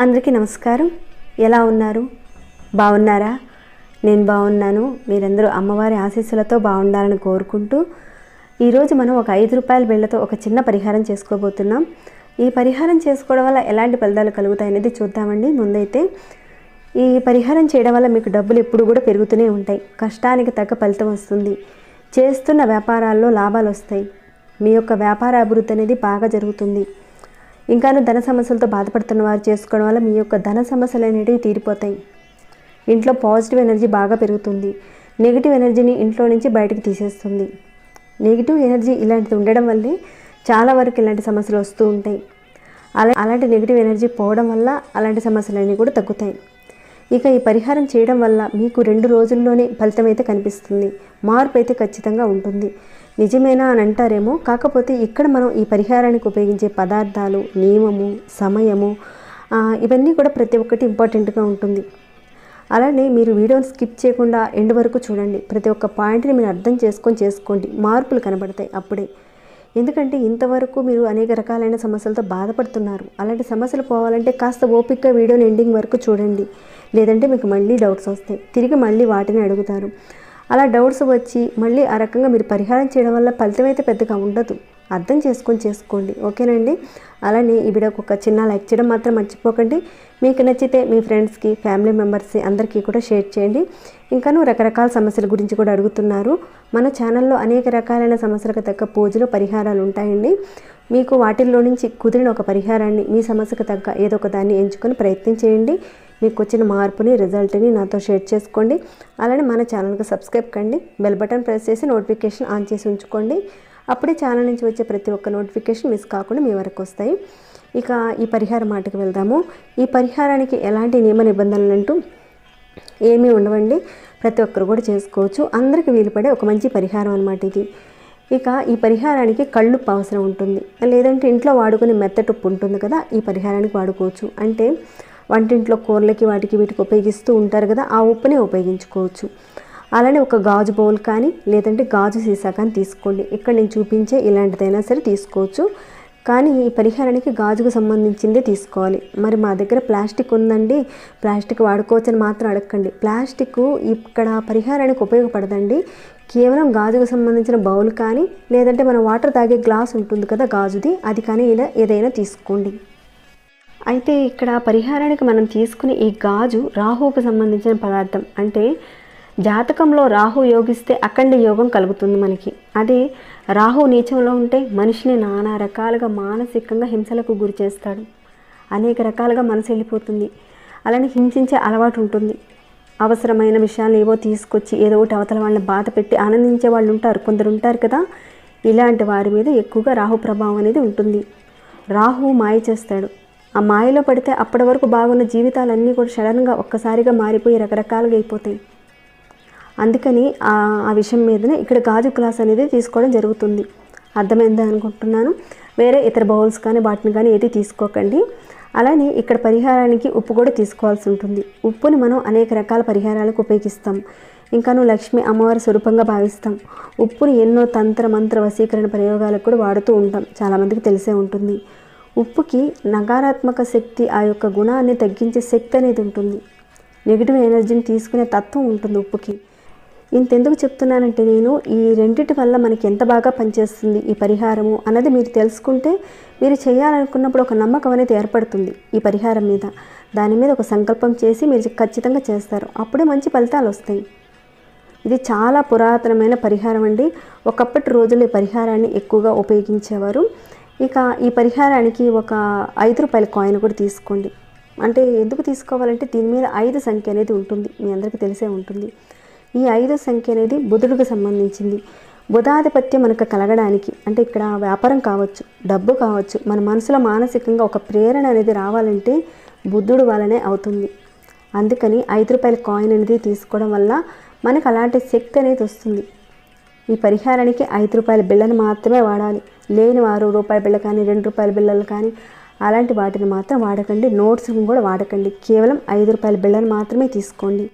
అందరికీ నమస్కారం. ఎలా ఉన్నారు? బాగున్నారా? నేను బాగున్నాను. మీరందరూ అమ్మవారి ఆశీస్సులతో బాగుండాలని కోరుకుంటూ ఈరోజు మనం ఒక ఐదు రూపాయల బిళ్ళతో ఒక చిన్న పరిహారం చేసుకోబోతున్నాం. ఈ పరిహారం చేసుకోవడం వల్ల ఎలాంటి ఫలితాలు కలుగుతాయి అనేది చూద్దామండి. ముందైతే ఈ పరిహారం చేయడం వల్ల మీకు డబ్బులు ఎప్పుడు కూడా పెరుగుతూనే ఉంటాయి. కష్టానికి తగ్గ ఫలితం వస్తుంది. చేస్తున్న వ్యాపారాల్లో లాభాలు వస్తాయి మీ యొక్క వ్యాపార అభివృద్ధి అనేది బాగా జరుగుతుంది. ఇంకాను ధన సమస్యలతో బాధపడుతున్న వారు చేసుకోవడం వల్ల మీ యొక్క ధన సమస్యలు అనేటివి తీరిపోతాయి. ఇంట్లో పాజిటివ్ ఎనర్జీ బాగా పెరుగుతుంది. నెగిటివ్ ఎనర్జీని ఇంట్లో నుంచి బయటకు తీసేస్తుంది. నెగిటివ్ ఎనర్జీ ఇలాంటిది ఉండడం వల్లే చాలా వరకు ఇలాంటి సమస్యలు వస్తూ ఉంటాయి. అలా అలాంటి నెగిటివ్ ఎనర్జీ పోవడం వల్ల అలాంటి సమస్యలన్నీ కూడా తగ్గుతాయి. ఇక ఈ పరిహారం చేయడం వల్ల మీకు రెండు రోజుల్లోనే ఫలితం అయితే కనిపిస్తుంది. మార్పు అయితే ఖచ్చితంగా ఉంటుంది. నిజమేనా అని అంటారేమో? కాకపోతే ఇక్కడ మనం ఈ పరిహారానికి ఉపయోగించే పదార్థాలు నియమము సమయము ఇవన్నీ కూడా ప్రతి ఒక్కటి ఇంపార్టెంట్గా ఉంటుంది. అలానే మీరు వీడియోని స్కిప్ చేయకుండా ఎండ్ వరకు చూడండి. ప్రతి ఒక్క పాయింట్ని మీరు అర్థం చేసుకొని చేసుకోండి. మార్పులు కనబడతాయి అప్పుడే. ఎందుకంటే ఇంతవరకు మీరు అనేక రకాలైన సమస్యలతో బాధపడుతున్నారు. అలాంటి సమస్యలు పోవాలంటే కాస్త ఓపికగా వీడియోని ఎండింగ్ వరకు చూడండి. లేదంటే మీకు మళ్ళీ డౌట్స్ వస్తాయి. తిరిగి మళ్ళీ వాటిని అడుగుతారు. అలా డౌట్స్ వచ్చి మళ్ళీ ఆ రకంగా మీరు పరిహారం చేయడం వల్ల ఫలితం అయితే పెద్దగా ఉండదు. అర్థం చేసుకొని చేసుకోండి. ఓకేనండి? అలానే ఈ వీడియోకి ఒక చిన్న లైక్ చేయడం మాత్రం మర్చిపోకండి. మీకు నచ్చితే మీ ఫ్రెండ్స్కి ఫ్యామిలీ మెంబర్స్ అందరికీ కూడా షేర్ చేయండి. ఇంకాను రకరకాల సమస్యల గురించి కూడా అడుగుతున్నారు. మన ఛానల్లో అనేక రకాలైన సమస్యలకు తగ్గ పూజలు పరిహారాలు ఉంటాయండి. మీకు వాటిల్లో నుంచి కుదిరిన ఒక పరిహారాన్ని మీ సమస్యకు తగ్గ ఏదో ఒక దాన్ని ఎంచుకొని ప్రయత్నం చేయండి. మీకు వచ్చిన మార్పుని రిజల్ట్ని నాతో షేర్ చేసుకోండి. అలానే మన ఛానల్కి సబ్స్క్రైబ్ కండి. బెల్ బటన్ ప్రెస్ చేసి నోటిఫికేషన్ ఆన్ చేసి ఉంచుకోండి. అప్పుడే ఛానల్ నుంచి వచ్చే ప్రతి ఒక్క నోటిఫికేషన్ మిస్ కాకుండా మీ వరకు వస్తాయి. ఇక ఈ పరిహార మాటకు వెళ్దాము. ఈ పరిహారానికి ఎలాంటి నియమ నిబంధనలు అంటూ ఏమీ ఉండవండి. ప్రతి ఒక్కరు కూడా చేసుకోవచ్చు. అందరికీ వీలుపడే ఒక మంచి పరిహారం అనమాట ఇది. ఇక ఈ పరిహారానికి కళ్ళుప్పు అవసరం ఉంటుంది. లేదంటే ఇంట్లో వాడుకునే మెత్తటుప్పు ఉంటుంది కదా ఈ పరిహారానికి వాడుకోవచ్చు. అంటే వంటింట్లో కూరలకి వాటికి వీటికి ఉపయోగిస్తూ ఉంటారు కదా ఆ ఉప్పునే ఉపయోగించుకోవచ్చు. అలానే ఒక గాజు బౌల్ కానీ లేదంటే గాజు సీసా కానీ తీసుకోండి. ఇక్కడ నేను చూపించే ఇలాంటిదైనా సరే తీసుకోవచ్చు. కానీ ఈ పరిహారానికి గాజుకు సంబంధించిందే తీసుకోవాలి. మరి మా దగ్గర ప్లాస్టిక్ ఉందండి. ప్లాస్టిక్ వాడుకోవచ్చని మాత్రం అడగండి ప్లాస్టిక్ ఇక్కడ పరిహారానికి ఉపయోగపడదండి. కేవలం గాజుకు సంబంధించిన బౌల్ కానీ లేదంటే మనం వాటర్ తాగే గ్లాస్ ఉంటుంది కదా గాజుది అది కానీ ఇలా ఏదైనా తీసుకోండి. అయితే ఇక్కడ పరిహారానికి మనం తీసుకునే ఈ గాజు రాహువుకు సంబంధించిన పదార్థం. అంటే జాతకంలో రాహు యోగిస్తే అఖండ యోగం కలుగుతుంది మనకి. అదే రాహు నీచంలో ఉంటే మనిషిని నానా రకాలుగా మానసికంగా హింసలకు గురి చేస్తాడు. అనేక రకాలుగా మనసు వెళ్ళిపోతుంది. అలానే హింసించే అలవాటు ఉంటుంది. అవసరమైన విషయాలు ఏవో తీసుకొచ్చి ఏదో ఒకటి అవతల వాళ్ళని బాధ పెట్టి ఆనందించే వాళ్ళు ఉంటారు. కొందరు ఉంటారు కదా. ఇలాంటి వారి మీద ఎక్కువగా రాహు ప్రభావం అనేది ఉంటుంది. రాహు మాయ చేస్తాడు. ఆ మాయలో పడితే అప్పటి వరకు బాగున్న జీవితాలన్నీ కూడా సడన్గా ఒక్కసారిగా మారిపోయి రకరకాలుగా అయిపోతాయి. అందుకని ఆ ఆ విషయం మీదనే ఇక్కడ గాజు గ్లాస్ అనేది తీసుకోవడం జరుగుతుంది. అర్థమైందా అనుకుంటున్నాను? వేరే ఇతర బౌల్స్ కానీ వాటిని కానీ ఏది తీసుకోకండి. అలానే ఇక్కడ పరిహారానికి ఉప్పు కూడా తీసుకోవాల్సి ఉంటుంది. ఉప్పుని మనం అనేక రకాల పరిహారాలకు ఉపయోగిస్తాం. ఇంకాను లక్ష్మి అమ్మవారి స్వరూపంగా భావిస్తాం. ఉప్పుని ఎన్నో తంత్ర మంత్ర వశీకరణ ప్రయోగాలకు కూడా వాడుతూ ఉంటాం. చాలామందికి తెలిసే ఉంటుంది. ఉప్పుకి నకారాత్మక శక్తి ఆ యొక్క గుణాన్ని తగ్గించే శక్తి అనేది ఉంటుంది. నెగిటివ్ ఎనర్జీని తీసుకునే తత్వం ఉంటుంది ఉప్పుకి. ఇంతెందుకు చెప్తున్నానంటే నేను ఈ రెండిటి వల్ల మనకి ఎంత బాగా పనిచేస్తుంది ఈ పరిహారము అన్నది మీరు తెలుసుకుంటే మీరు చేయాలనుకున్నప్పుడు ఒక నమ్మకం అనేది ఏర్పడుతుంది ఈ పరిహారం మీద. దాని మీద ఒక సంకల్పం చేసి మీరు ఖచ్చితంగా చేస్తారు. అప్పుడే మంచి ఫలితాలు వస్తాయి. ఇది చాలా పురాతనమైన పరిహారం అండి. ఒకప్పటి రోజుల్లో ఈ పరిహారాన్ని ఎక్కువగా ఉపయోగించేవారు. ఇక ఈ పరిహారానికి ఒక ఐదు రూపాయల కాయిన్ కూడా తీసుకోండి. అంటే ఎందుకు తీసుకోవాలంటే దీని మీద ఐదు సంఖ్య అనేది ఉంటుంది. మీ అందరికీ తెలిసే ఉంటుంది. ఈ ఐదు సంఖ్య అనేది బుధుడికి సంబంధించింది. బుధాధిపత్యం మనకు కలగడానికి అంటే ఇక్కడ వ్యాపారం కావచ్చు డబ్బు కావచ్చు మన మనసులో మానసికంగా ఒక ప్రేరణ అనేది రావాలంటే బుద్ధుడు వలనే అవుతుంది. అందుకని ఐదు రూపాయల కాయిన్ అనేది తీసుకోవడం వల్ల మనకు అలాంటి శక్తి అనేది వస్తుంది. ఈ పరిహారానికి ఐదు రూపాయల బిళ్ళను మాత్రమే వాడాలి. లేని వారు రూపాయల బిళ్ళ కానీ రెండు రూపాయల బిళ్ళలు కానీ అలాంటి వాటిని మాత్రం వాడకండి. నోట్స్ కూడా వాడకండి. కేవలం ఐదు రూపాయల బిళ్ళను మాత్రమే తీసుకోండి.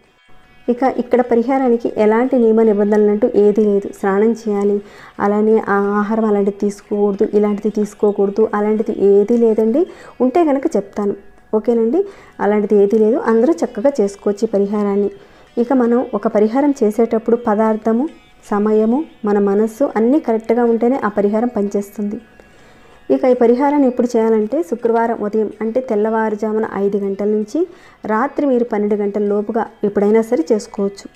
ఇక ఇక్కడ పరిహారానికి ఎలాంటి నియమ నిబంధనలు అంటూ ఏది లేదు. స్నానం చేయాలి అలానే ఆ ఆహారం అలాంటిది తీసుకోకూడదు ఇలాంటిది తీసుకోకూడదు అలాంటిది ఏది లేదండి. ఉంటే కనుక చెప్తాను. ఓకేనండి? అలాంటిది ఏది లేదు. అందరూ చక్కగా చేసుకోవచ్చు ఈ పరిహారాన్ని. ఇక మనం ఒక పరిహారం చేసేటప్పుడు పదార్థము సమయము మన మనస్సు అన్నీ కరెక్ట్గా ఉంటేనే ఆ పరిహారం పనిచేస్తుంది. ఇక ఈ పరిహారాన్ని ఎప్పుడు చేయాలంటే శుక్రవారం ఉదయం అంటే తెల్లవారుజామున ఐదు గంటల నుంచి రాత్రి మీరు పన్నెండు గంటల లోపుగా ఎప్పుడైనా సరే చేసుకోవచ్చు.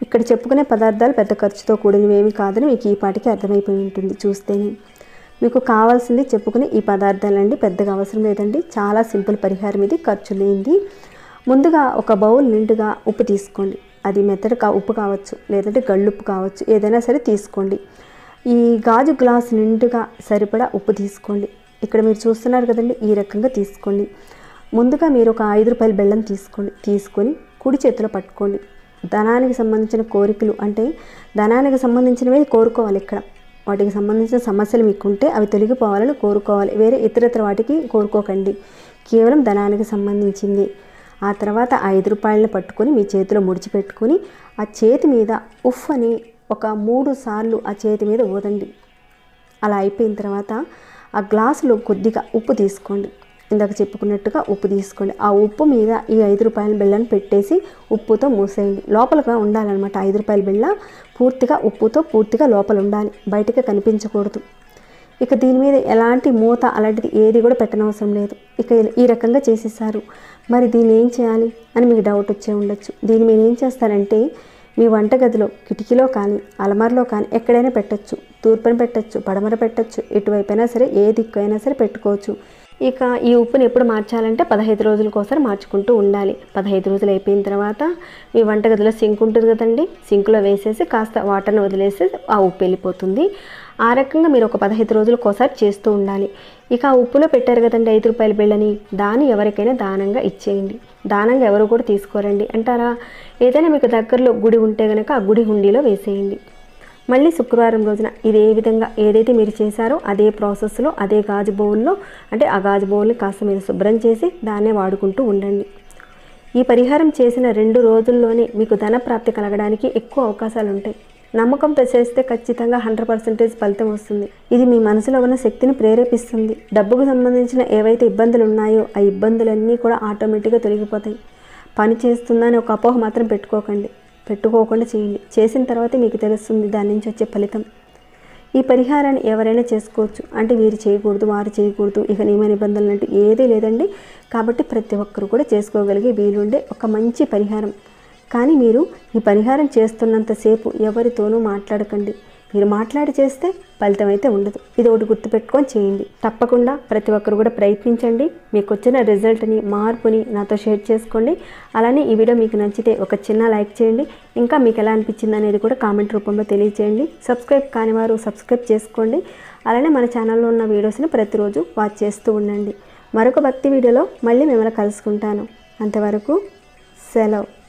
ఇక్కడ చెప్పుకునే పదార్థాలు పెద్ద ఖర్చుతో కూడినవి కాదని మీకు ఈ పాటికి అర్థమైపోయి ఉంటుంది. చూస్తేనే మీకు కావాల్సింది చెప్పుకునే ఈ పదార్థాలండి. పెద్దగా అవసరం లేదండి. చాలా సింపుల్ పరిహారం ఇది. ఖర్చు లేనిది. ముందుగా ఒక బౌల్ నిండుగా ఉప్పు తీసుకోండి. అది మెత్తడి కా ఉప్పు కావచ్చు లేదంటే గళ్ళుప్పు కావచ్చు ఏదైనా సరే తీసుకోండి. ఈ గాజు గ్లాస్ నిండుగా సరిపడా ఉప్పు తీసుకోండి. ఇక్కడ మీరు చూస్తున్నారు కదండి ఈ రకంగా తీసుకోండి. ముందుగా మీరు ఒక ఐదు రూపాయల బెల్లం తీసుకోండి. తీసుకొని కుడి చేతిలో పట్టుకోండి. ధనానికి సంబంధించిన కోరికలు అంటే ధనానికి సంబంధించినవి కోరుకోవాలి ఇక్కడ. వాటికి సంబంధించిన సమస్యలు మీకు ఉంటే అవి తొలగిపోవాలని కోరుకోవాలి. వేరే ఇతరత్ర వాటికి కోరుకోకండి. కేవలం ధనానికి సంబంధించింది. ఆ తర్వాత ఐదు రూపాయలను పట్టుకొని మీ చేతిలో ముడిచిపెట్టుకొని ఆ చేతి మీద ఉఫ్ అని ఒక మూడు సార్లు ఆ చేతి మీద ఊదండి. అలా అయిపోయిన తర్వాత ఆ గ్లాసులో కొద్దిగా ఉప్పు తీసుకోండి. ఇందాక చెప్పుకున్నట్టుగా ఉప్పు తీసుకోండి. ఆ ఉప్పు మీద ఈ ఐదు రూపాయల బిళ్ళను పెట్టేసి ఉప్పుతో మూసేయండి. లోపలగా ఉండాలన్నమాట. ఐదు రూపాయల బిళ్ళ పూర్తిగా ఉప్పుతో పూర్తిగా లోపల ఉండాలి. బయటకి కనిపించకూడదు. ఇక దీని మీద ఎలాంటి మూత అలాంటిది ఏది కూడా పెట్టనవసరం లేదు. ఇక ఈ రకంగా చేసేసారు మరి దీన్ని ఏం చేయాలి అని మీకు డౌట్ వచ్చే ఉండొచ్చు. దీన్ని మీరు ఏం చేస్తారంటే మీ వంటగదిలో కిటికీలో కానీ అలమారలో కానీ ఎక్కడైనా పెట్టచ్చు. తూర్పున పెట్టచ్చు పడమర పెట్టచ్చు ఎటువైపైనా సరే ఏ దిక్కు అయినా సరే పెట్టుకోవచ్చు. ఇక ఈ ఉప్పుని ఎప్పుడు మార్చాలంటే పదహైదు రోజులకోసారి మార్చుకుంటూ ఉండాలి. పదహైదు రోజులు అయిపోయిన తర్వాత మీ వంటగదిలో సింక్ ఉంటుంది కదండి. సింక్లో వేసేసి కాస్త వాటర్ని వదిలేసి ఆ ఉప్పు వెళ్ళిపోతుంది. ఆ రకంగా మీరు ఒక పదహైదు ఒకసారి చేస్తూ ఉండాలి. ఇక ఆ ఉప్పులో పెట్టారు కదండి ఐదు రూపాయల బిళ్ళని. దాన్ని ఎవరికైనా దానంగా ఇచ్చేయండి. దానంగా ఎవరు కూడా తీసుకోరండి. అంటారా? ఏదైనా మీకు దగ్గరలో గుడి ఉంటే కనుక ఆ గుడి హుండీలో వేసేయండి. మళ్ళీ శుక్రవారం రోజున ఇదే విధంగా ఏదైతే మీరు చేశారో అదే ప్రాసెస్లో అదే గాజు బౌల్లో అంటే ఆ గాజు బౌల్ని కాస్త మీరు శుభ్రం చేసి దాన్నే వాడుకుంటూ ఉండండి. ఈ పరిహారం చేసిన రెండు రోజుల్లోనే మీకు ధన ప్రాప్తి కలగడానికి ఎక్కువ అవకాశాలు ఉంటాయి నమ్మకం చేస్తే ఖచ్చితంగా హండ్రెడ్ పర్సెంటేజ్ ఫలితం వస్తుంది. ఇది మీ మనసులో ఉన్న శక్తిని ప్రేరేపిస్తుంది. డబ్బుకు సంబంధించిన ఏవైతే ఇబ్బందులు ఉన్నాయో ఆ ఇబ్బందులన్నీ కూడా ఆటోమేటిక్గా తొలగిపోతాయి. పని చేస్తుందని ఒక అపోహ మాత్రం పెట్టుకోకండి. పెట్టుకోకుండా చేయండి. చేసిన తర్వాత మీకు తెలుస్తుంది దాని నుంచి వచ్చే ఫలితం. ఈ పరిహారాన్ని ఎవరైనా చేసుకోవచ్చు. అంటే వీరు చేయకూడదు వారు చేయకూడదు ఇక నియమ నిబంధనలు అంటే ఏదీ లేదండి. కాబట్టి ప్రతి ఒక్కరు కూడా చేసుకోగలిగే వీలుండే ఒక మంచి పరిహారం. కానీ మీరు ఈ పరిహారం చేస్తున్నంతసేపు ఎవరితోనూ మాట్లాడకండి. మీరు మాట్లాడి చేస్తే ఫలితం అయితే ఉండదు. ఇది ఒకటి గుర్తుపెట్టుకొని చేయండి. తప్పకుండా ప్రతి ఒక్కరు కూడా ప్రయత్నించండి. మీకు వచ్చిన రిజల్ట్ని మార్పుని నాతో షేర్ చేసుకోండి. అలానే ఈ వీడియో మీకు నచ్చితే ఒక చిన్న లైక్ చేయండి. ఇంకా మీకు ఎలా అనిపించింది అనేది కూడా కామెంట్ రూపంలో తెలియచేయండి. సబ్స్క్రైబ్ కాని వారు సబ్స్క్రైబ్ చేసుకోండి. అలానే మన ఛానల్లో ఉన్న వీడియోస్ని ప్రతిరోజు వాచ్ చేస్తూ ఉండండి. మరొక భక్తి వీడియోలో మళ్ళీ మిమ్మల్ని కలుసుకుంటాను. అంతవరకు సెలవు.